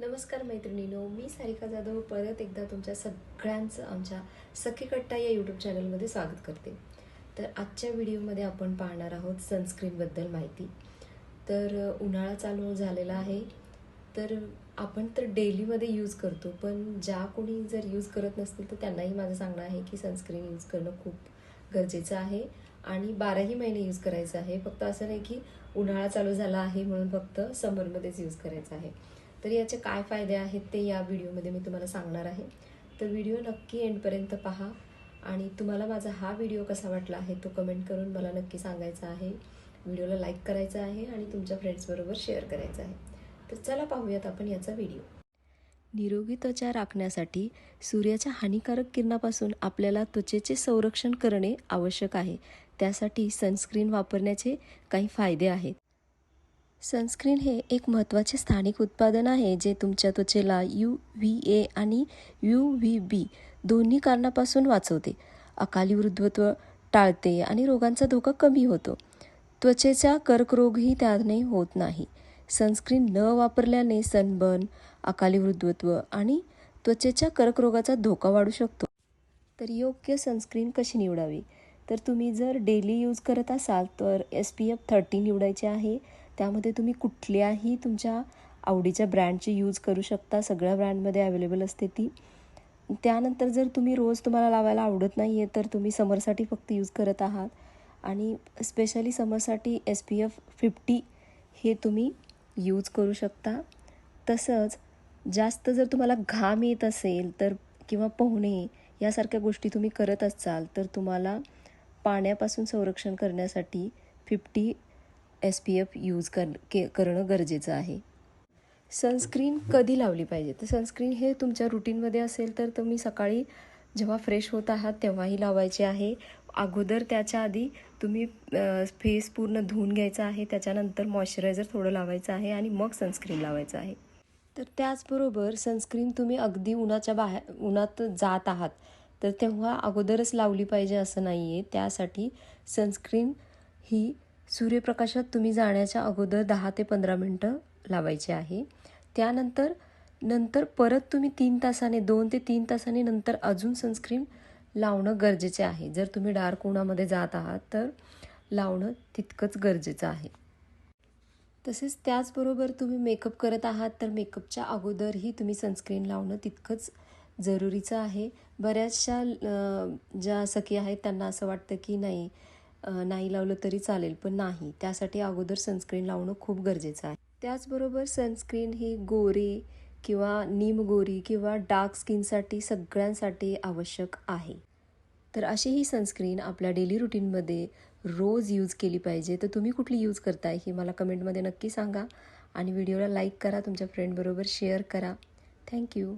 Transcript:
नमस्कार मैत्रिणीनो मी सारिका जाधव परत एकदा तुमच्या सगळ्यांचं आमच्या सखी कट्टा या यूट्यूब चॅनलमध्ये स्वागत करते. तर आजच्या व्हिडिओमध्ये आपण पाहणार आहोत सनस्क्रीनबद्दल माहिती. तर उन्हाळा चालू झालेला आहे. तर आपण तर डेलीमध्ये यूज करतो पण ज्या कोणी जर यूज करत नसतील तर त्यांनाही माझं सांगणं आहे की सनस्क्रीन यूज करणं खूप गरजेचं आहे आणि बाराही महिने यूज करायचं आहे. फक्त असं नाही की उन्हाळा चालू झाला आहे म्हणून फक्त समरमध्येच यूज करायचं आहे. तर याचे काय फायदे आहेत ते या व्हिडिओमध्ये मी तुम्हाला सांगणार आहे. तर व्हिडिओ नक्की एंडपर्यंत पहा आणि तुम्हाला माझा हा व्हिडिओ कसा वाटला आहे तो कमेंट करून मला नक्की सांगायचा आहे. व्हिडिओला लाईक करायचा आहे आणि तुमच्या फ्रेंड्सबरोबर शेअर करायचा आहे. तर चला पाहूयात आपण याचा व्हिडिओ. निरोगी त्वचा राखण्यासाठी सूर्याच्या हानिकारक किरणापासून आपल्याला त्वचेचे संरक्षण करणे आवश्यक आहे. त्यासाठी सनस्क्रीन वापरण्याचे काही फायदे आहेत. सनस्क्रीन हे एक महत्त्वाचे स्थानिक उत्पादन आहे जे तुमच्या त्वचेला यू व्ही ए आणि यू व्ही बी दोन्ही कारणापासून वाचवते. अकाली वृद्धत्व टाळते आणि रोगांचा धोका कमी होतो. त्वचेचा कर्करोगही त्याने होत नाही. सनस्क्रीन न वापरल्याने सनबर्न अकाली वृद्धत्व आणि त्वचेच्या कर्करोगाचा धोका वाढू शकतो. तर योग्य सनस्क्रीन कशी निवडावी? तर तुम्ही जर डेली यूज करत असाल तर एस पी एफ थर्टी निवडायचे आहे. त्यामध्ये तुम्ही कुठल्याही तुमच्या आवडीच्या ब्रँडची यूज करू शकता. सगळ्या ब्रँडमध्ये अवेलेबल असते ती. त्यानंतर जर तुम्ही रोज तुम्हाला लावायला आवडत नाही आहे तर तुम्ही समरसाठी फक्त यूज करत आहात. आणि स्पेशली समरसाठी एस पी एफ फिफ्टी हे तुम्ही यूज करू शकता. तसंच जास्त जर तुम्हाला घाम येत असेल तर किंवा पोहणे यासारख्या गोष्टी तुम्ही करत असाल तर तुम्हाला पाण्यापासून संरक्षण करण्यासाठी fifty S P F use कर के करणं गरजेचं आहे. सनस्क्रीन कधी लावली पाहिजे? तर सनस्क्रीन हे तुमच्या रुटीनमध्ये असेल तर तुम्ही सकाळी जेव्हा फ्रेश होत आहात तेव्हाही लावायचे आहे. अगोदर त्याच्या आधी तुम्ही फेस पूर्ण धुवून घ्यायचा आहे. त्याच्यानंतर मॉइश्चरायझर थोडं लावायचं आहे आणि मग सनस्क्रीन लावायचं आहे. तर त्याचबरोबर सनस्क्रीन तुम्ही अगदी उन्हाच्या बाहेर उन्हात जात आहात. तर तेव्हा अगोदरच लावली पाहिजे असं नाही आहे त्यासाठी सनस्क्रीन ही सूर्यप्रकाशात तुम्ही जाण्याच्या अगोदर दहा ते पंधरा मिनटं लावायचे आहे. त्यानंतर नंतर परत तुम्ही तीन तासाने दोन ते तीन तासाने नंतर अजून सनस्क्रीन लावणं गरजेचे आहे. जर तुम्ही डार्क उन्हामध्ये जात आहात तर लावणं तितकंच गरजेचं आहे. तसेच त्याचबरोबर तुम्ही मेकअप करत आहात तर मेकअपच्या अगोदरही तुम्ही सनस्क्रीन लावणं तितकंच जरुरीचं आहे. बऱ्याचशा ज्या सखी आहेत त्यांना असं वाटतं की नाही नाही लावलं तरी चालेल पण नाही. त्यासाठी अगोदर सनस्क्रीन लावणं खूप गरजेचं आहे. त्याचबरोबर सनस्क्रीन ही गोरी किंवा निमगोरी किंवा डार्क स्किनसाठी सगळ्यांसाठी आवश्यक आहे. तर अशी ही सनस्क्रीन आपल्या डेली रुटीनमध्ये रोज यूज केली पाहिजे. तर तुम्ही कुठली यूज करताय हे मला कमेंटमध्ये नक्की सांगा. आणि व्हिडिओला लाईक करा तुमच्या फ्रेंडबरोबर शेअर करा. थँक्यू